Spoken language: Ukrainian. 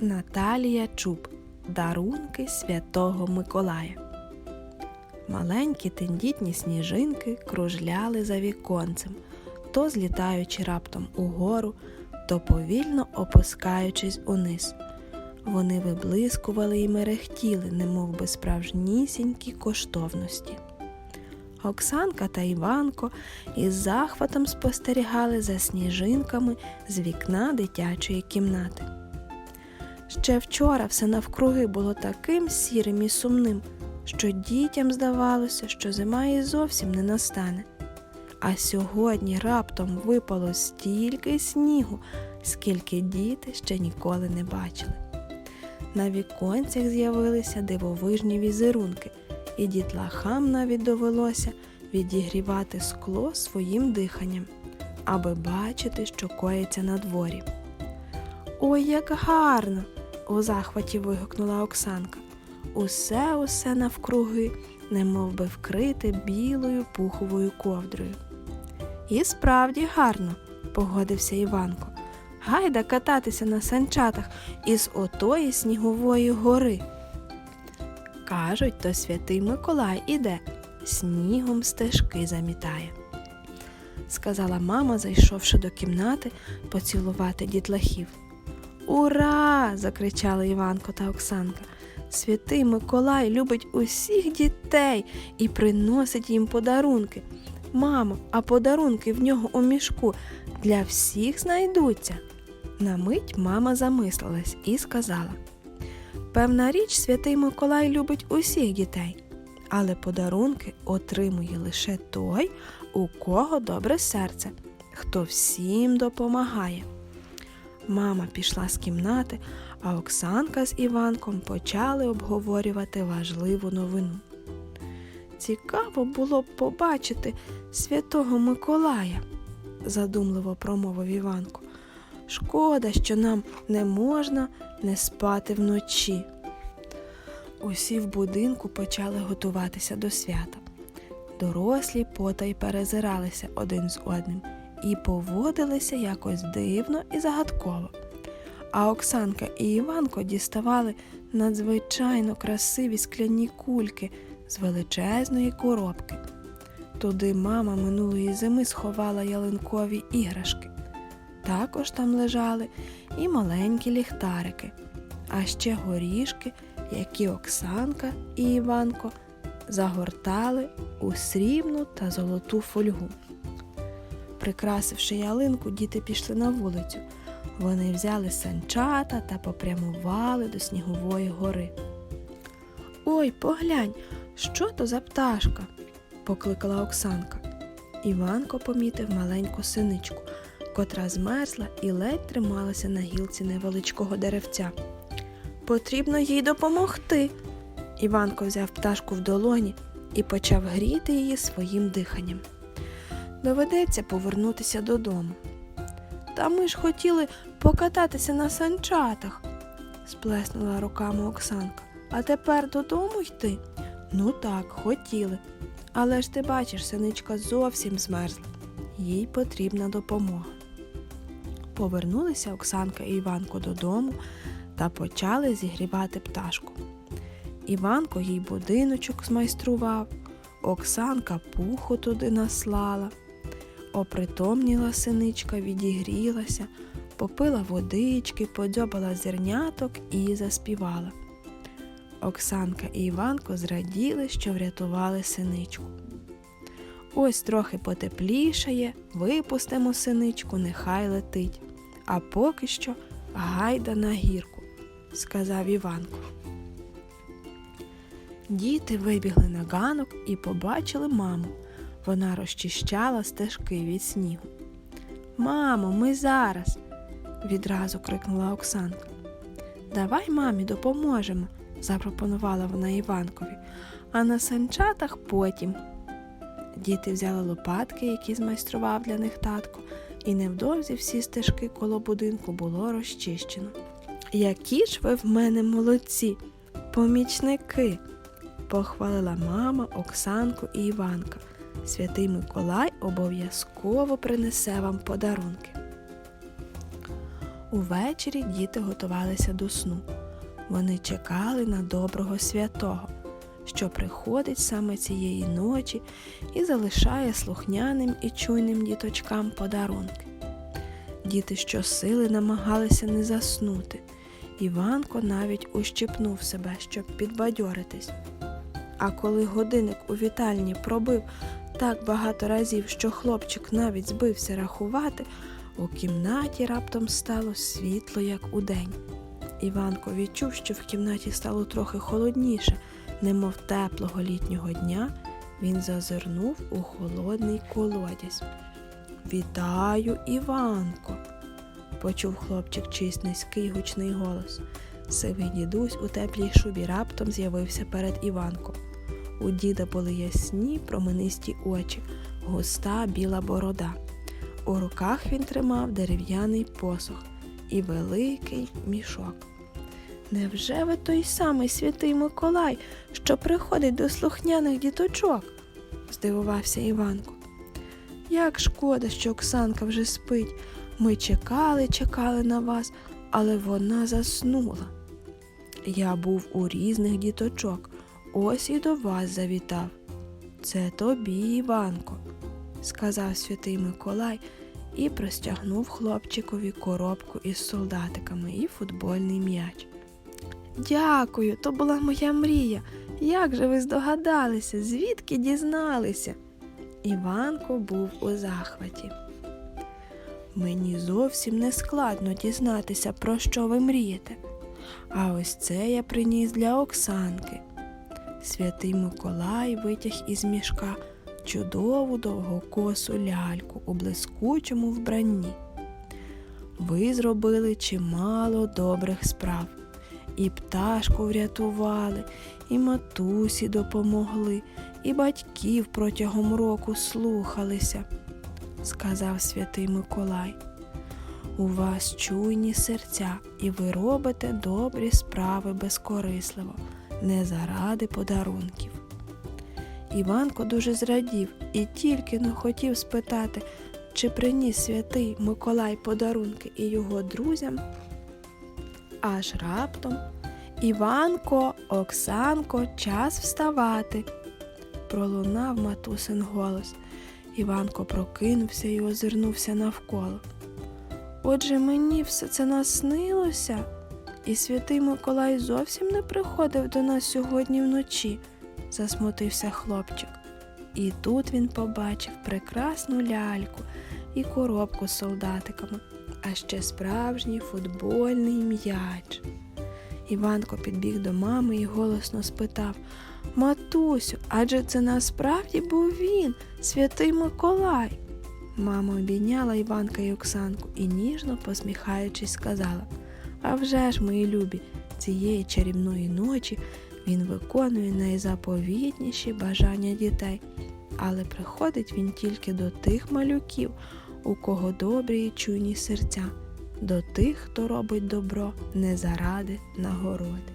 Наталія Чуб. Дарунки Святого Миколая. Маленькі тендітні сніжинки кружляли за віконцем, то злітаючи раптом угору, то повільно опускаючись униз. Вони виблискували і мерехтіли, немов би справжнісінькі коштовності. Оксанка та Іванко із захватом спостерігали за сніжинками з вікна дитячої кімнати. Ще вчора все навкруги було таким сірим і сумним, що дітям здавалося, що зима і зовсім не настане. А сьогодні раптом випало стільки снігу, скільки діти ще ніколи не бачили. На віконцях з'явилися дивовижні візерунки, і дітлахам навіть довелося відігрівати скло своїм диханням, аби бачити, що коїться на дворі. Ой, як гарно! У захваті вигукнула Оксанка. Усе усе навкруги, немов би вкрите білою пуховою ковдрою. І справді гарно, погодився Іванко. Гайда кататися на санчатах із отої снігової гори. Кажуть, то святий Миколай іде, снігом стежки замітає. Сказала мама, зайшовши до кімнати поцілувати дітлахів. Ура! закричали Іванко та Оксанка. Святий Миколай любить усіх дітей і приносить їм подарунки. Мамо, а подарунки в нього у мішку для всіх знайдуться. На мить мама замислилась і сказала: Певна річ, святий Миколай любить усіх дітей, але подарунки отримує лише той, у кого добре серце, хто всім допомагає. Мама пішла з кімнати, а Оксанка з Іванком почали обговорювати важливу новину. Цікаво було б побачити святого Миколая, задумливо промовив Іванко. Шкода, що нам не можна не спати вночі. Усі в будинку почали готуватися до свята. Дорослі потай перезиралися один з одним і поводилися якось дивно і загадково. А Оксанка і Іванко діставали надзвичайно красиві скляні кульки з величезної коробки. Туди мама минулої зими сховала ялинкові іграшки. Також там лежали і маленькі ліхтарики, а ще горішки, які Оксанка і Іванко загортали у срібну та золоту фольгу. Прикрасивши ялинку, діти пішли на вулицю. Вони взяли санчата та попрямували до снігової гори. Ой, поглянь, що то за пташка? покликала Оксанка. Іванко помітив маленьку синичку, котра змерзла і ледь трималася на гілці невеличкого деревця. Потрібно їй допомогти. Іванко взяв пташку в долоні і почав гріти її своїм диханням. Доведеться повернутися додому. Та ми ж хотіли покататися на санчатах, сплеснула руками Оксанка. А тепер додому йти? Ну так, хотіли. Але ж ти бачиш, синичка зовсім змерзла. Їй потрібна допомога. Повернулися Оксанка і Іванко додому та почали зігрівати пташку. Іванко їй будиночок змайстрував, Оксанка пуху туди наслала. Опритомніла синичка, відігрілася, попила водички, подзьобала зерняток і заспівала. Оксанка і Іванко зраділи, що врятували синичку. Ось трохи потеплішає, випустимо синичку, нехай летить, а поки що гайда на гірку, сказав Іванко. Діти вибігли на ганок і побачили маму. Вона розчищала стежки від снігу. Мамо, ми зараз, відразу крикнула Оксанка. Давай мамі допоможемо, запропонувала вона Іванкові, а на санчатах потім. Діти взяли лопатки, які змайстрував для них татко, і невдовзі всі стежки коло будинку було розчищено. Які ж ви в мене молодці, помічники, похвалила мама Оксанку і Іванка. Святий Миколай обов'язково принесе вам подарунки. Увечері діти готувалися до сну. Вони чекали на доброго святого, що приходить саме цієї ночі і залишає слухняним і чуйним діточкам подарунки. Діти щосили намагалися не заснути. Іванко навіть ущипнув себе, щоб підбадьоритись. А коли годинник у вітальні пробив так багато разів, що хлопчик навіть збився рахувати, у кімнаті раптом стало світло, як удень. Іванко відчув, що в кімнаті стало трохи холодніше, немов теплого літнього дня, він зазирнув у холодний колодязь. Вітаю, Іванко! почув хлопчик чийсь низький гучний голос. Сивий дідусь у теплій шубі раптом з'явився перед Іванком. У діда були ясні променисті очі, густа біла борода. У руках він тримав дерев'яний посох і великий мішок. Невже ви той самий святий Миколай, що приходить до слухняних діточок? здивувався Іванко. Як шкода, що Оксанка вже спить. Ми чекали, чекали на вас, але вона заснула. Я був у різних діточок, ось і до вас завітав. Це тобі, Іванко, сказав святий Миколай і простягнув хлопчикові коробку із солдатиками і футбольний м'яч. Дякую, то була моя мрія. Як же ви здогадалися, звідки дізналися? Іванко був у захваті. Мені зовсім не складно дізнатися, про що ви мрієте. А ось це я приніс для Оксанки. Святий Миколай витяг із мішка чудову довгокосу ляльку у блискучому вбранні. Ви зробили чимало добрих справ. І пташку врятували, і матусі допомогли, і батьків протягом року слухалися, сказав святий Миколай. У вас чуйні серця, і ви робите добрі справи безкорисливо, не заради подарунків. Іванко дуже зрадів і тільки не хотів спитати, чи приніс святий Миколай подарунки і його друзям. Аж раптом Іванко, Оксанко, час вставати. Пролунав матусин голос. Іванко прокинувся і озирнувся навколо. Отже, мені все це наснилося, і святий Миколай зовсім не приходив до нас сьогодні вночі, засмутився хлопчик. І тут він побачив прекрасну ляльку і коробку з солдатиками, а ще справжній футбольний м'яч. Іванко підбіг до мами і голосно спитав Матусю, адже це насправді був він, святий Миколай. Мама обійняла Іванка і Оксанку і ніжно посміхаючись, сказала А вже ж, мої любі, цієї чарівної ночі він виконує найзаповітніші бажання дітей, але приходить він тільки до тих малюків, у кого добрі і чуйні серця, до тих, хто робить добро не заради нагороди.